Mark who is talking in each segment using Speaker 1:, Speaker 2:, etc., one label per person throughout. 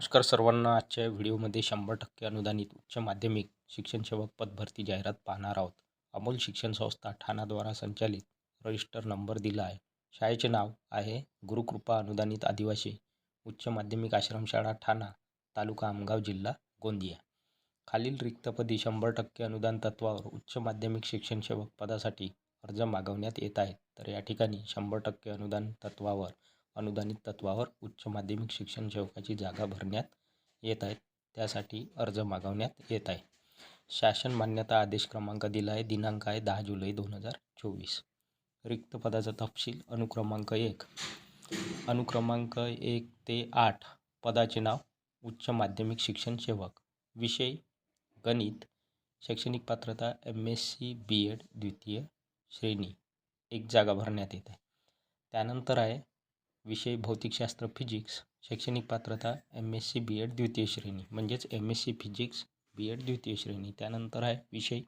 Speaker 1: नमस्कार सर्वांना. आजच्या व्हिडिओमध्ये शंभर टक्के अनुदानित उच्च माध्यमिक शिक्षण सेवक पद भरती जाहिरात पाहणार आहोत. अमोल शिक्षण संस्था ठाणाद्वारा संचालित रजिस्टर नंबर दिला आहे. शाळेचे नाव आहे गुरुकृपा अनुदानित आदिवासी उच्च माध्यमिक आश्रमशाळा ठाणा तालुका आमगाव जिल्हा गोंदिया. खालील रिक्तपदी शंभर टक्के अनुदान तत्वावर उच्च माध्यमिक शिक्षण सेवक पदासाठी अर्ज मागवण्यात येत आहेत. तर या ठिकाणी शंभर टक्के अनुदान तत्वावर अनुदानित तत्वावर उच्च माध्यमिक शिक्षण सेवकाची जागा भरण्यात येत आहेत त्यासाठी अर्ज मागवण्यात येत आहे. शासन मान्यता आदेश क्रमांक दिला आहे दिनांक आहे दहा जुलै दोन हजार चोवीस. रिक्त पदाचा तपशील अनुक्रमांक एक. अनुक्रमांक एक ते आठ पदाचे नाव उच्च माध्यमिक शिक्षण सेवक. विषय गणित शैक्षणिक पात्रता M S C B Ed द्वितीय श्रेणी. एक जागा भरण्यात येत आहे. त्यानंतर आहे विषय भौतिकशास्त्र फिजिक्स शैक्षणिक पात्रता M S C B Ed द्वितीय श्रेणी म्हणजेच M S C physics B Ed द्वितीय श्रेणी. त्यानंतर आहे विषय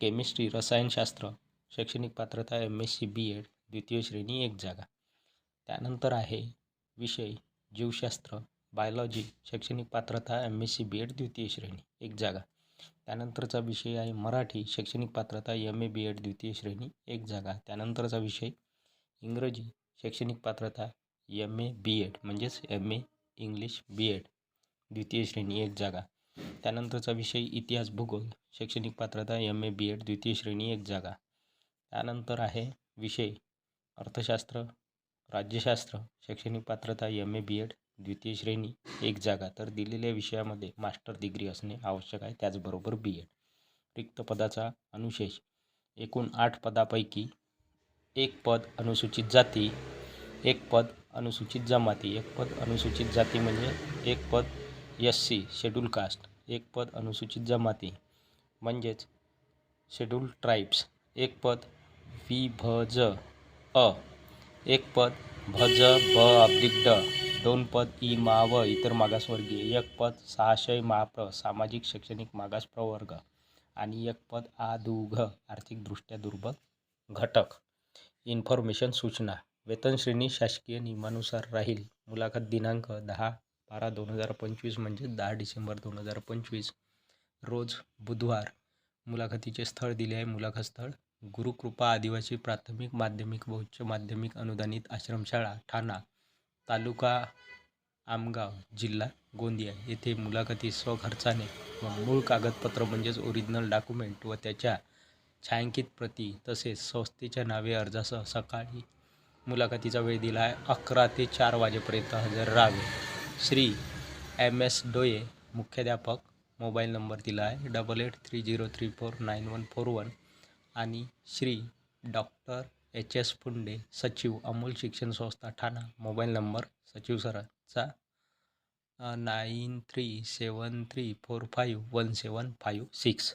Speaker 1: केमिस्ट्री रसायनशास्त्र शैक्षणिक पात्रता M S C B Ed द्वितीय श्रेणी एक जागा. त्यानंतर आहे विषय जीवशास्त्र बायोलॉजी शैक्षणिक पात्रता M S C B Ed द्वितीय श्रेणी एक जागा. त्यानंतरचा विषय आहे मराठी शैक्षणिक पात्रता एम ए बी एड द्वितीय श्रेणी एक जागा. त्यानंतरचा विषय इंग्रजी शैक्षणिक पात्रता एम ए बी एड म्हणजेच M A English B Ed द्वितीय श्रेणी एक जागा. त्यानंतरचा विषय इतिहास भूगोल शैक्षणिक पात्रता एम ए बी एड द्वितीय श्रेणी एक जागा. त्यानंतर आहे विषय अर्थशास्त्र राज्यशास्त्र शैक्षणिक पात्रता एम ए बी एड द्वितीय श्रेणी एक जागा. तर दिलेल्या विषयामध्ये मास्टर डिग्री असणे आवश्यक आहे त्याचबरोबर बी एड रिक्त पदाचा अनुशेष एकूण आठ पदापैकी एक पद अनुसूचित जाती एक पद अनुसूचित जमाती एक पद अनुसूचित जाती म्हणजे एक पद एस सी शेड्यूल कास्ट एक पद अनुसूचित जमाती म्हणजेच शेड्यूल ट्राईब्स एक पद वि भ ज अ एक पद भज ब अब्दिक ड दोन पद ई मा व इतर मागासवर्गीय एक पद सहाशय महाप्र सामाजिक शैक्षणिक मागास प्रवर्ग आणि एक पद आ दु घ आर्थिकदृष्ट्या दुर्बल घटक. इन्फॉर्मेशन सूचना. वेतन श्रेणी शासकीय नियमानुसार राहील. मुलाखत दिनांक दहा बारा दोन हजार पंचवीस म्हणजे दहा डिसेंबर दोन हजार पंचवीस. रोज बुधवार. मुलाखतीचे स्थळ दिले आहे. मुलाखत स्थळ गुरुकृपा आदिवासी प्राथमिक माध्यमिक व उच्च माध्यमिक अनुदानित आश्रमशाळा ठाणा तालुका आमगाव जिल्हा गोंदिया. येथे मुलाखती स्वखर्चाने व मूळ कागदपत्र म्हणजेच ओरिजिनल डॉक्युमेंट व त्याच्या छायांकित प्रती तसेच संस्थेच्या नावे अर्जासह सकाळी मुलाखतीचा वेळ दिला आहे अकरा ते चार वाजेपर्यंत हजर राहावे. श्री एम एस डोये मुख्याध्यापक मोबाईल नंबर दिला आहे double eight three zero three four nine one four one. आणि Shri doctor H S Phunde सचिव अमूल शिक्षण संस्था ठाणा. मोबाईल नंबर सचिव सरांचा nine three seven three four five one seven five six.